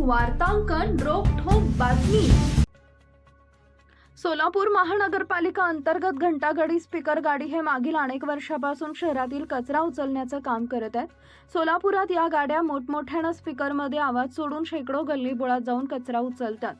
वार्तांकन रोखोक बातमी. सोलापूर महानगरपालिका अंतर्गत घंटागाडी स्पीकर गाडी हे मागील अनेक वर्षापासून शहरातील कचरा उचलण्याचं काम करत आहेत. सोलापुरात या गाड्या मोठमोठ्यानं स्पीकरमध्ये आवाज सोडून शेकडो गल्लीबोळात जाऊन कचरा उचलतात.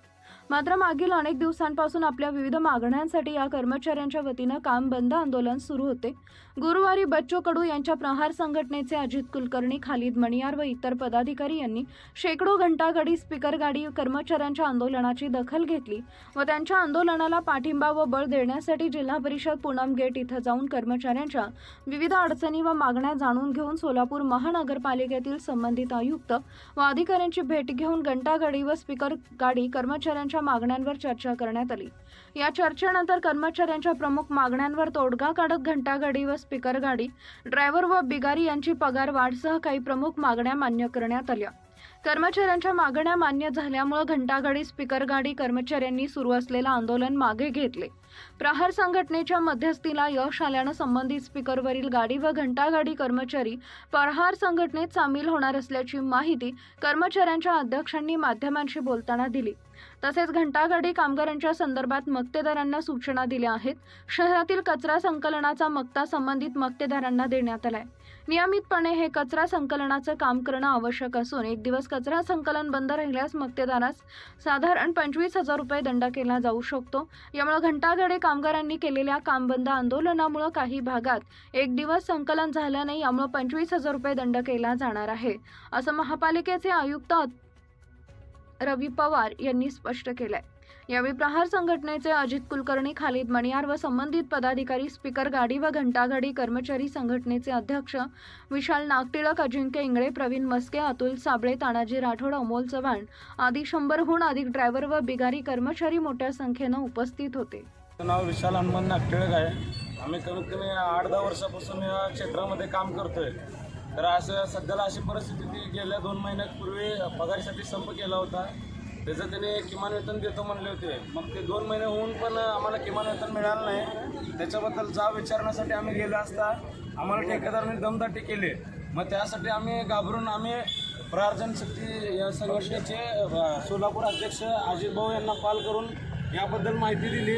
मात्र मागील अनेक दिवसांपासून आपल्या विविध मागण्यांसाठी या कर्मचाऱ्यांच्या वतीनं काम बंद आंदोलन सुरू होते. गुरुवारी बच्चो कडू यांच्या प्रहार संघटनेचे अजित कुलकर्णी खालिद मणियार व इतर पदाधिकारी यांनी शेकडो घंटागाडी स्पीकर गाडी कर्मचाऱ्यांच्या आंदोलनाची दखल घेतली व त्यांच्या आंदोलनाला पाठिंबा व बळ देण्यासाठी जिल्हा परिषद पूनम गेट इथं जाऊन कर्मचाऱ्यांच्या विविध अडचणी व मागण्या जाणून घेऊन सोलापूर महानगरपालिकेतील संबंधित आयुक्त व अधिकाऱ्यांची भेट घेऊन घंटागाडी व स्पीकर गाडी कर्मचाऱ्यांच्या मागण्यांवर चर्चा करण्यात आली. या चर्चेनंतर कर्मचाऱ्यांच्या प्रमुख मागण्यांवर तोडगा काढत घंटागाडी व स्पीकर गाडी ड्रायव्हर व बिगारी यांची पगार वाढसह काही प्रमुख मागण्या मान्य करण्यात आल्या. कर्मचाऱ्यांच्या मागण्या मान्य झाल्यामुळे घंटागाडी स्पीकर गाडी कर्मचाऱ्यांनी सुरू असलेलं आंदोलन मागे घेतले. प्रहार संघटनेच्या मध्यस्थीला यश आल्यानं संबंधित स्पीकरवरील गाडी व घंटागाडी कर्मचारी प्रहार संघटनेत सामील होणार असल्याची माहिती कर्मचाऱ्यांच्या अध्यक्षांनी माध्यमांशी बोलताना दिली. तसेच घंटागाडी कामगारांच्या संदर्भात मक्तेदारांना सूचना दिल्या आहेत. शहरातील कचरा संकलनाचा मक्ता संबंधित मक्तेदारांना देण्यात आलाय. नियमितपणे हे कचरा संकलनाचं काम करणं आवश्यक असून एक दिवस कचरा संकलन बंद राहिल्यास मक्तेदारास साधारण पंचवीस हजार रुपये दंड केला जाऊ शकतो. यामुळे घंटागाडी कामगारांनी केलेल्या काम बंद आंदोलनामुळे काही भागात एक दिवस संकलन झालं नाही यामुळे पंचवीस हजार रुपये दंड केला जाणार आहे. असं महापालिकेचे आयुक्त रवी पवार यांनी स्पष्ट केलंय. यावेळी प्रहार संघटनेचे अजित कुलकर्णी खालिद मणियार व संबंधित पदाधिकारी स्पीकर गाडी व घंटागाडी कर्मचारी संघटनेचे अध्यक्ष विशाल नागटिळक अजिंक्य इंगळे प्रवीण मस्के अतुल साबळे तानाजी राठोड अमोल चव्हाण आदी शंभरहून अधिक ड्रायव्हर व बिगारी कर्मचारी मोठ्या संख्येनं उपस्थित होते. नाव विशाल हनुमान नागटिळक आहे. आम्ही कमीत कमी आठ दहा वर्षापासून या क्षेत्रामध्ये काम करतोय. तर असं सध्याला अशी परिस्थिती की गेल्या दोन महिन्यापूर्वी पगारीसाठी संप केला होता. त्याचं त्याने किमान वेतन देतो म्हणले होते. मग ते दोन महिने होऊन पण आम्हाला किमान वेतन मिळालं नाही. त्याच्याबद्दल जा विचारण्यासाठी आम्ही गेलो असता. आम्हाला ठेकेदारांनी दमदाटी केली. मग त्यासाठी आम्ही घाबरून आम्ही प्रहार शक्ती या संघटनेचे सोलापूर अध्यक्ष अजित भाऊ यांना कॉल करून याबद्दल माहिती दिली.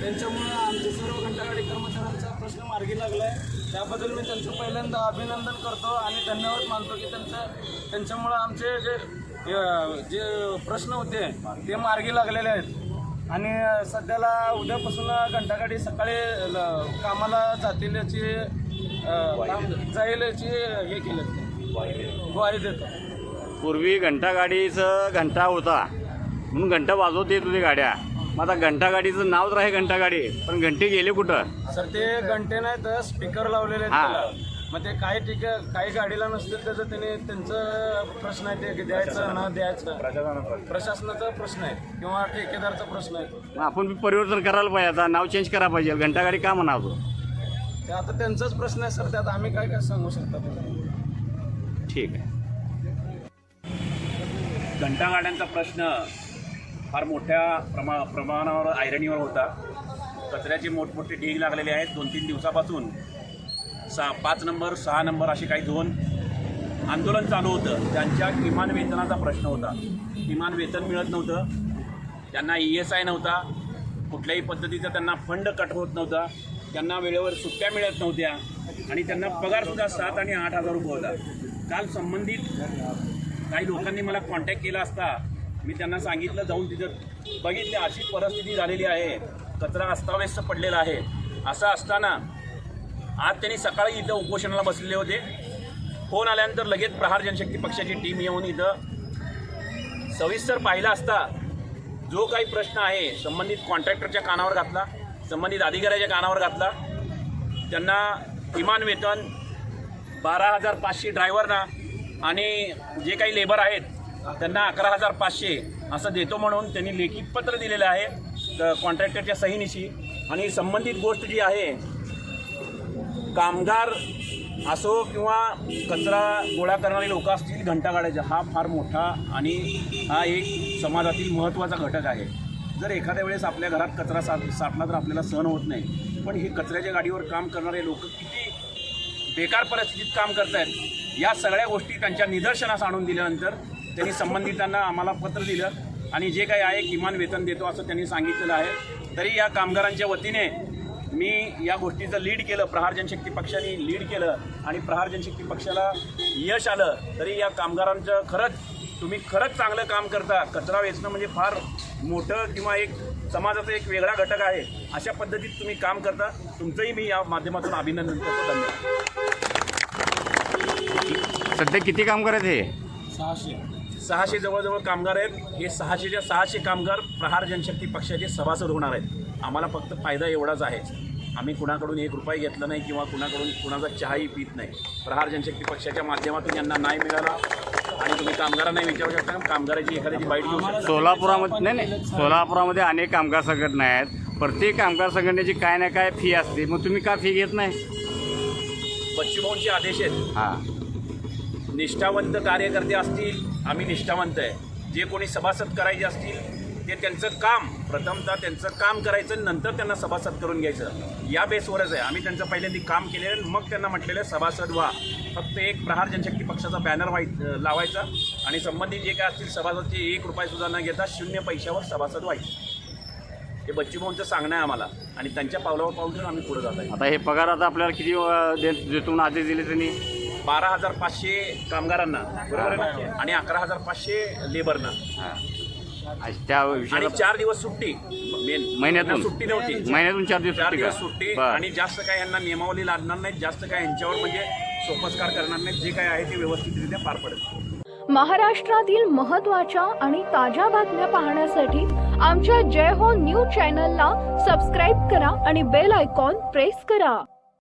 त्यांच्यामुळं आमचे सर्व घंटागाडी कर्मचाऱ्यांचा प्रश्न मार्गी लागला आहे त्याबद्दल मी त्यांचं पहिल्यांदा अभिनंदन करतो आणि धन्यवाद मानतो की त्यांचं त्यांच्यामुळं आमचे जे जे प्रश्न होते ते मार्गी लागलेले आहेत. आणि सध्याला उद्यापासून घंटागाडी सकाळी ल- कामाला जातील याची जाईल याची हे केलं. ग्वाही देतो. पूर्वी घंटागाडीचं घंटा होता. म्हणून घंटा वाजवत येत होती गाड्या. मग आता घंटागाडीचं नाव तर आहे घंटागाडी पण घंटे गेले कुठं? सर ते घंटे नाही तर स्पीकर लावलेले आहेत हा. त्याला. मग ते काही ठीक काही गाडीला नसतील त्याचं त्याने त्यांचं प्रश्न आहे ते द्यायचं न द्यायचं. प्रशासनाचा प्रश्न आहे किंवा ठेकेदारचा प्रश्न आहे. मग आपण बी परिवर्तन करायला पाहिजे आता नाव चेंज करायला पाहिजे घंटागाडी का म्हणावतो ते आता त्यांचाच प्रश्न आहे सर त्यात आम्ही काय काय सांगू शकतो त्याला? ठीक आहे. घंटागाड्यांचा प्रश्न फार मोठ्या प्रमा प्रमाणावर आयरणीवर होता. कचऱ्याचे मोठमोठे ढीग लागलेले आहेत दोन तीन दिवसापासून सहा पाच नंबर सहा नंबर असे काही दोन आंदोलन चालू होतं. त्यांच्या किमान वेतनाचा प्रश्न होता. किमान वेतन मिळत नव्हतं. त्यांना ई एस आय नव्हता. कुठल्याही पद्धतीचा त्यांना फंड कट होत नव्हता. त्यांना वेळेवर सुट्ट्या मिळत नव्हत्या. आणि त्यांना पगारसुद्धा सात आणि आठ हजार रुपये होता. काल संबंधित काही लोकांनी मला कॉन्टॅक्ट केला असता. मी त्यांना सांगितलं जाऊन तिथं बघितले अशी परिस्थिती झालेली आहे. कचरा अस्ताव्यस्त पडलेला आहे. असं असताना आज त्यांनी सकाळी इथं उपोषणाला बसलेले होते. फोन आल्यानंतर लगेच प्रहार जनशक्ती पक्षाची टीम येऊन इथं सविस्तर पाहिला असता जो काही प्रश्न आहे संबंधित कॉन्ट्रॅक्टरच्या कानावर घातला संबंधित अधिकाऱ्याच्या कानावर घातला. त्यांना किमान वेतन बारा हजार पाचशे ड्रायव्हरना आणि जे काही लेबर आहेत त्यांना अकरा हजार पाचशे असं देतो म्हणून त्यांनी लेखी पत्र दिलेलं आहे कॉन्ट्रॅक्टरच्या सहीनिशी. आणि संबंधित गोष्ट जी आहे कामगार असो किंवा कचरा गोळा करणारे लोक असतील घंटागाड्याचा हा फार मोठा आणि हा एक समाजातील महत्त्वाचा घटक आहे. जर एखाद्या वेळेस आपल्या घरात कचरा सा साठला तर आपल्याला सहन होत नाही. पण हे कचऱ्याच्या गाडीवर काम करणारे लोक किती बेकार परिस्थितीत काम करत आहेत या सगळ्या गोष्टी त्यांच्या निदर्शनास आणून दिल्यानंतर त्यांनी संबंधितांना आम्हाला पत्र दिलं आणि जे काही आहे किमान वेतन देतो असं त्यांनी सांगितलेलं आहे. तरी या कामगारांच्या वतीने मी या गोष्टीचं लीड केलं प्रहार जनशक्ती पक्षाने लीड केलं आणि प्रहार जनशक्ती पक्षाला यश आलं तरी या कामगारांचं खरंच तुम्ही खरंच चांगलं काम करता. कचरा वेचणं म्हणजे फार मोठं किंवा एक समाजाचा एक वेगळा घटक आहे. अशा पद्धतीत तुम्ही काम करता. तुमचंही मी या माध्यमातून अभिनंदन करतो. धन्यवाद. सध्या किती कामगार आहेत हे? सहाशे. सहाशे जवळजवळ कामगार आहेत. हे सहाशेच्या सहाशे कामगार प्रहार जनशक्ती पक्षाचे सभासद होणार आहेत. आम्हाला फक्त फायदा एवढाच आहे. आम्ही कुणाकडून एक रुपये घेतला नाही किंवा कुणाकडून कुणाचा चहाही पित नाही. प्रहार जनशक्ती पक्षाच्या माध्यमातून यांना नाही मिळाला आणि तुम्ही कामगारांना विचारू शकता. कामगाराची एखाद्याची बाईट घेऊ शकता. सोलापुरामध्ये नाही नाही. सोलापुरामध्ये अनेक कामगार संघटना आहेत. प्रत्येक कामगार संघटनेची काय ना काय फी असते. मग तुम्ही का फी घेत नाही? बच्चूभाऊंचे आदेश आहेत. हां. निष्ठावंत कार्यकर्ते असतील आम्ही निष्ठावंत आहे. जे कोणी सभासद करायचे असतील ते त्यांचं काम प्रथमतः त्यांचं काम करायचं नंतर त्यांना सभासद करून घ्यायचं. या बेसवरच आहे. आम्ही त्यांचं पहिल्यांदा काम केलेलं मग त्यांना म्हटलेलं सभासद व्हा. फक्त एक प्रहार जनशक्ती पक्षाचा बॅनर व्हाय लावायचा आणि संबंधित जे काय असतील सभासदचे एक रुपयासुद्धा न घेता शून्य पैशावर सभासद व्हायचं. हे बच्चूभाऊंचं सांगणं आहे आम्हाला आणि त्यांच्या पावलावर पाऊल ठेवून आम्ही पुढे जात आहे. आता हे पगार आता आपल्याला किती देतून आदेश दिले त्यांनी? बारा हजार पाचशे कामगारांना बरोबर आहे ना? आणि अकरा हजार पाचशे लेबरना आणि त्या आणि विषयाला चार दिवस सुट्टी मेन महिन्यातून? सुट्टी नव्हती महिन्यातून चार दिवस चार सुट्टी दिवस का? सुट्टी बरं. आणि जास्त काय यांना नियमावली लागणार नाही जास्त काय यांच्यावर म्हणजे सोपस्कार करणार नाहीत जे काय आहे ते व्यवस्थितरित्या पार पडेल महाराष्ट्रातील महत्त्वाच्या आणि ताज्या बातम्या पाहण्यासाठी आमच्या जय हो न्यूज चॅनलला सबस्क्राईब करा आणि बेल आयकॉन प्रेस करा